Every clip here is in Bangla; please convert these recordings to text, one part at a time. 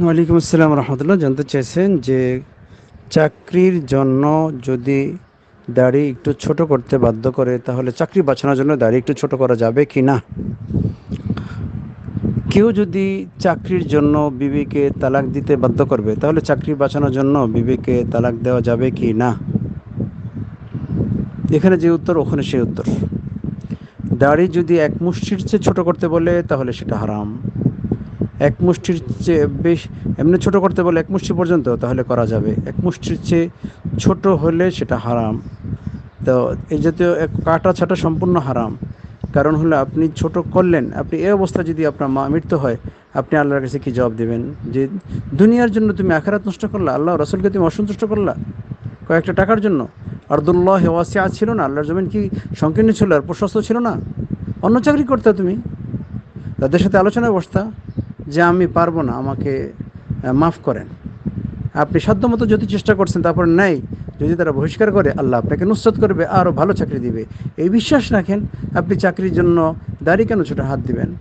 ওয়ালাইকুম আসসালাম রহমতুল্লাহ। জানতে চেয়েছেন যে চাকরির জন্য যদি দাড়ি একটু ছোট করতে বাধ্য করে, তাহলে চাকরি বাঁচানোর জন্য দাড়ি একটু ছোট করা যাবে কি না? কেউ যদি চাকরির জন্য বিবিকে তালাক দিতে বাধ্য করবে, তাহলে চাকরি বাঁচানোর জন্য বিবিকে তালাক দেওয়া যাবে কি না? এখানে যে উত্তর, ওখানে সেই উত্তর। দাড়ি যদি এক মুষ্টির চেয়ে ছোট করতে বলে, তাহলে সেটা হারাম। এক মুষ্টির চেয়ে বেশ এমনি ছোট করতে বলে এক মুষ্টি পর্যন্ত, তাহলে করা যাবে। এক মুষ্টির চেয়ে ছোট হলে সেটা হারাম। তো এই জাতীয় কাটা ছাটা সম্পূর্ণ হারাম। কারণ হলো আপনি ছোট করলেন, আপনি এই অবস্থা যদি আপনার মা মৃত্যু হয়, আপনি আল্লাহর কাছে কি জবাব দেবেন? যে দুনিয়ার জন্য তুমি আখারাত নষ্ট করলা, আল্লাহ রসুলকে তুমি অসন্তুষ্ট করলা কয়েকটা টাকার জন্য। আর আর্দুল্লাহ ওয়াসিয়া ছিল না, আল্লাহর জমিন কি সংকীর্ণ ছিল আর প্রশস্ত ছিল না? অন্য চাকরি করতে তুমি? তাদের সাথে আলোচনায় বসতা। যে আমি পারব না, আমাকে মাফ করেন। আপনি সাধ্যমতো যদি চেষ্টা করছেন, তারপর নেই, যদি তারা বহিষ্কার করে, আল্লাহ আপনাকে নুসরত করবে আরও ভালো চাকরি দিবে। এই বিশ্বাস রাখেন, আপনি চাকরির জন্য দাড়ি কেন ছোটো হাত দিবেন?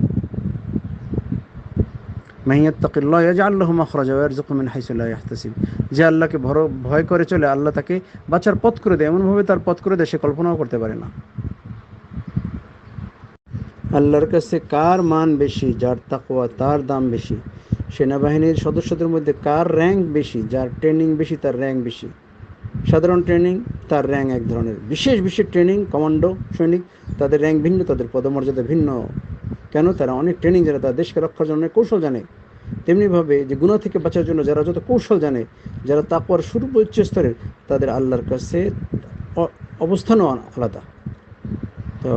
যে আল্লাহকে ভয় করে চলে, আল্লাহ তাকে বাঁচার পথ করে দেয়। এমনভাবে তার পথ করে দেয়, সে কল্পনাও করতে পারে না। আল্লাহর কাছে কার মান বেশি, যার তাকওয়া, তার দাম বেশি? সেনাবাহিনীর সদস্যদের মধ্যে কার র্যাঙ্ক বেশি, যার ট্রেনিং বেশি, তার র্যাঙ্ক বেশি? সাধারণ ট্রেনিং তার র্যাঙ্ক এক ধরনের। বিশেষ বিশেষ ট্রেনিং কমান্ডো সৈনিক, তাদের র্যাঙ্ক ভিন্ন, তাদের পদমর্যাদা ভিন্ন। কেন? তারা অনেক ট্রেনিং যারা তার দেশকে রক্ষার জন্য কৌশল জানে। তেমনিভাবে যে গুণা থেকে বাঁচার জন্য যারা যত কৌশল জানে, যারা তাপর উচ্চ স্তরের, তাদের আল্লাহর কাছে অবস্থানও আলাদা। তো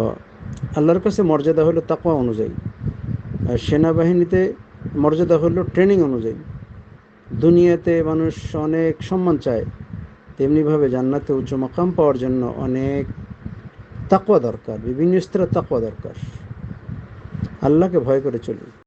আল্লাহর কাছে মর্যাদা হলো তাকওয়া অনুযায়ী। আর সেনাবাহিনীতে মর্যাদা হলো ট্রেনিং অনুযায়ী। দুনিয়াতে মানুষ অনেক সম্মান চায়, তেমনিভাবে জান্নাতে উচ্চ মকাম পাওয়ার জন্য অনেক তাকওয়া দরকার, বিভিন্ন স্তরের তাকওয়া দরকার। আল্লাহকে ভয় করে চলি।